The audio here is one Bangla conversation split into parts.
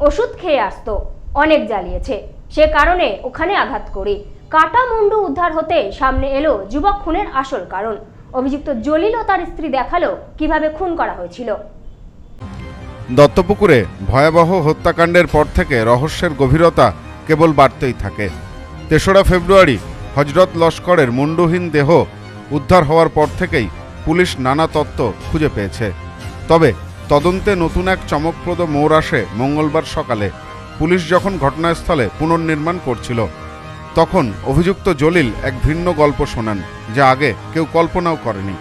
ওষুধ খেয়ে আসতো। অনেক জ্বালিয়েছে। সে কারণে ওখানে আঘাত করি। কাটা মুন্ডু উদ্ধার হতে সামনে এলো যুবক খুনের আসল কারণ। অভিযুক্ত জলিল ও তার স্ত্রী দেখাল কীভাবে খুন করা হয়েছিল। দত্তপুকুরে ভয়াবহ হত্যাকাণ্ডের পর থেকে রহস্যের গভীরতা কেবল বাড়তেই থাকে। তেসরা ফেব্রুয়ারি হজরত লস্করের মুন্ডুহীন দেহ উদ্ধার হওয়ার পর থেকেই পুলিশ নানা তত্ত্ব খুঁজে পেয়েছে। তবে তদন্তে নতুন এক চমকপ্রদ মোড় আসে মঙ্গলবার সকালে। পুলিশ যখন ঘটনাস্থলে পুনর্নির্মাণ করছিল, তখন অভিযুক্ত জলিল এক ভিন্ন গল্প শোনান, যা আগে কেউ কল্পনাও করেনি।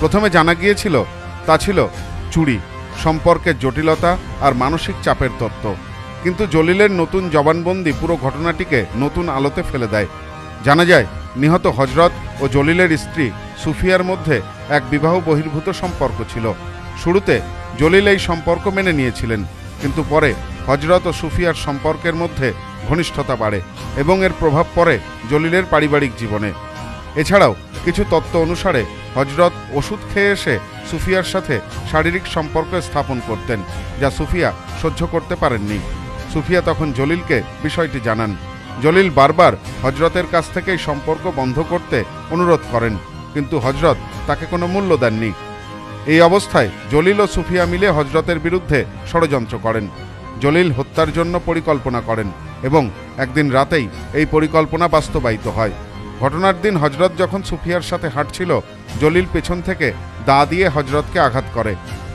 প্রথমে জানা গিয়েছিল, তা ছিল চুরি, সম্পর্কের জটিলতা আর মানসিক চাপের তত্ত্ব। কিন্তু জলিলের নতুন জবানবন্দি পুরো ঘটনাটিকে নতুন আলোতে ফেলে দেয়। জানা যায়, নিহত হজরত ও জলিলের স্ত্রী সুফিয়ার মধ্যে এক বিবাহ বহির্ভূত সম্পর্ক ছিল। শুরুতে জলিল এই সম্পর্ক মেনে নিয়েছিলেন, কিন্তু পরে হজরত ও সুফিয়ার সম্পর্কের মধ্যে ঘনিষ্ঠতা বাড়ে এবং এর প্রভাব পড়ে জলিলের পারিবারিক জীবনে। এছাড়াও কিছু তত্ত্ব অনুসারে হজরত ওষুধ খেয়ে এসে সুফিয়ার সাথে শারীরিক সম্পর্ক স্থাপন করতেন, যা সুফিয়া সহ্য করতে পারেননি। সুফিয়া তখন জলিলকে বিষয়টি জানান। জলিল বারবার হজরতের কাছ থেকে সম্পর্ক বন্ধ করতে অনুরোধ করেন, কিন্তু হজরত তাকে কোনো মূল্য দেননি। এই অবস্থায় জলিল ও সুফিয়া মিলে হজরতের বিরুদ্ধে ষড়যন্ত্র করেন। জলিল হত্যার জন্য পরিকল্পনা করেন এবং একদিন রাতেই এই পরিকল্পনা বাস্তবায়িত হয়। ঘটনার দিন হজরত যখন সুফিয়ার সাথে হাঁটছিল, জলিল পেছন থেকে দা দিয়ে হজরতকে আঘাত করে।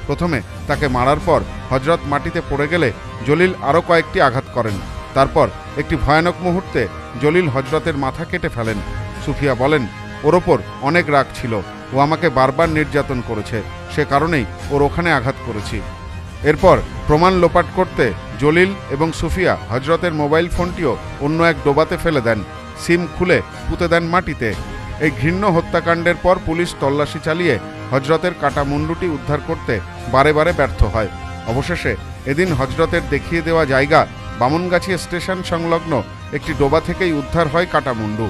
প্রথমে তাকে মারার পর হজরত মাটিতে পড়ে গেলে জলিল আরও কয়েকটি আঘাত করেন। তারপর একটি ভয়ানক মুহূর্তে জলিল হজরতের মাথা কেটে ফেলেন। সুফিয়া বলেন, ওর ওপর অনেক রাগ ছিল। ও আমাকে বারবার নির্যাতন করেছে। সে কারণেই ওর ওখানে আঘাত করেছি। এরপর প্রমাণ লোপাট করতে জলিল এবং সুফিয়া হজরতের মোবাইল ফোনটিও অন্য এক ডোবাতে ফেলে দেন, সিম খুলে পুঁতে দেন মাটিতে। এই ঘৃণ্য হত্যাকাণ্ডের পর পুলিশ তল্লাশি চালিয়ে হজরতের কাটা মুন্ডুটি উদ্ধার করতে বারে বারে ব্যর্থ হয়। অবশেষে এদিন হজরতের দেখিয়ে দেওয়া জায়গা বামনগাছি স্টেশন সংলগ্ন একটি ডোবা থেকেই উদ্ধার হয় কাটা মুন্ডু।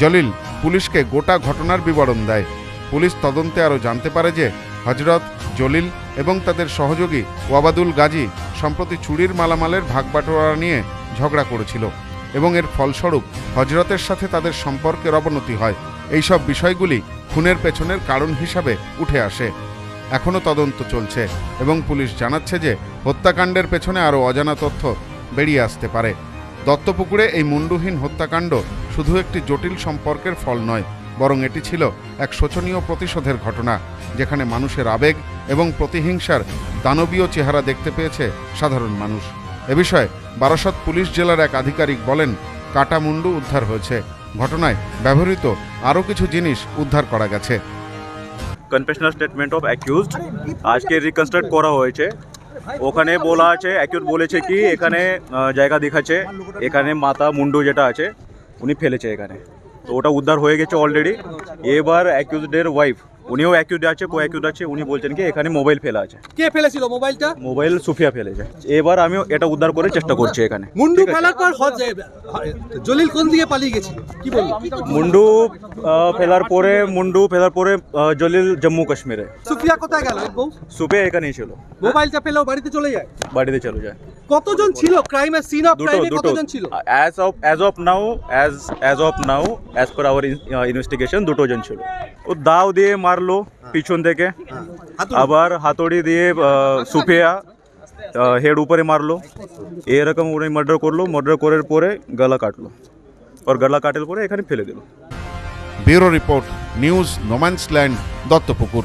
জলিল পুলিশকে গোটা ঘটনার বিবরণ দেয়। পুলিশ তদন্তে আরও জানতে পারে যে হজরত জলিল এবং তাদের সহযোগী ওয়াবাদুল গাজী সম্প্রতি চুরির মালামালের ভাগবাটোয়ারা নিয়ে ঝগড়া করেছিল এবং এর ফলস্বরূপ হজরতের সাথে তাদের সম্পর্কের অবনতি হয়। এইসব বিষয়গুলি খুনের পেছনের কারণ হিসাবে উঠে আসে। এখনও তদন্ত চলছে এবং পুলিশ জানাচ্ছে যে হত্যাকাণ্ডের পেছনে আরও অজানা তথ্য বেরিয়ে আসতে পারে। দত্তপুকুরে এই মুন্ডুহীন হত্যাকাণ্ড শুধু একটি জটিল সম্পর্কের ফল নয় বরং এটি ছিল এক শোচনীয় প্রতিশোধের ঘটনা যেখানে মানুষের আবেগ এবং প্রতিহিংসার দানবীয় চেহারা দেখতে পেয়েছে সাধারণ মানুষ। এ বিষয়ে বারাসত পুলিশ জেলার এক আধিকারিক বলেন কাটা মুন্ডু উদ্ধার হয়েছে। ঘটনায় ব্যবহৃত আরও কিছু জিনিস উদ্ধার করা গেছে। কনফেশনাল স্টেটমেন্ট অফ অ্যাকিউজড আজকে রিকনস্ট্রাক্ট করা হয়েছে। ওখানে বলা আছে অ্যাকিউজ বলেছে কি এখানে জায়গা দেখাচ্ছে এখানে মাথা মুন্ডু যেটা আছে উনি ফেলেছে এখানে। তো ওটা উদ্ধার হয়ে গেছে অলরেডি এবার অ্যাকিউজডের ওয়াইফ উনিও অ্যাকিউজ আছে কো অ্যাকিউজ আছে উনি বলছেন কি এখানে মোবাইল ফেলা আছে। কে ফেলেছিল মোবাইলটা মোবাইল সুফিয়া ফেলেছে। এবার আমি এটা উদ্ধার করে চেষ্টা করছি এখানে। মুন্ডু? ফেলার পর জলিল কোন দিকে পালিয়ে গেছিল কি বলব? মুন্ডু ফেলার পরে মুন্ডু ফেলার পরে জলিল জম্মু কাশ্মীরে। সুফিয়া কোথায় গেল? বউ? সুপে এখানেই ছিল। মোবাইলটা পেলেও বাড়িতে চলে যায়? বাড়িতে চলে যায়। কতজন ছিল? ক্রাইমের সিন অফ ক্রাইমে কতজন ছিল? As of as of now as as of now as per our investigation দুটো জন ছিল। ও দাও দিয়ে মারলো পিছন থেকে। আবার হাতুড়ি দিয়ে সুফিয়া হেড উপরে মারলো। এরকম উনি মার্ডার করল। মার্ডার করার পরে গলা কাটলো। ওর গলা কাটার পরে এখানে ফেলে দিল। Bureau report news no man's land Duttapukur.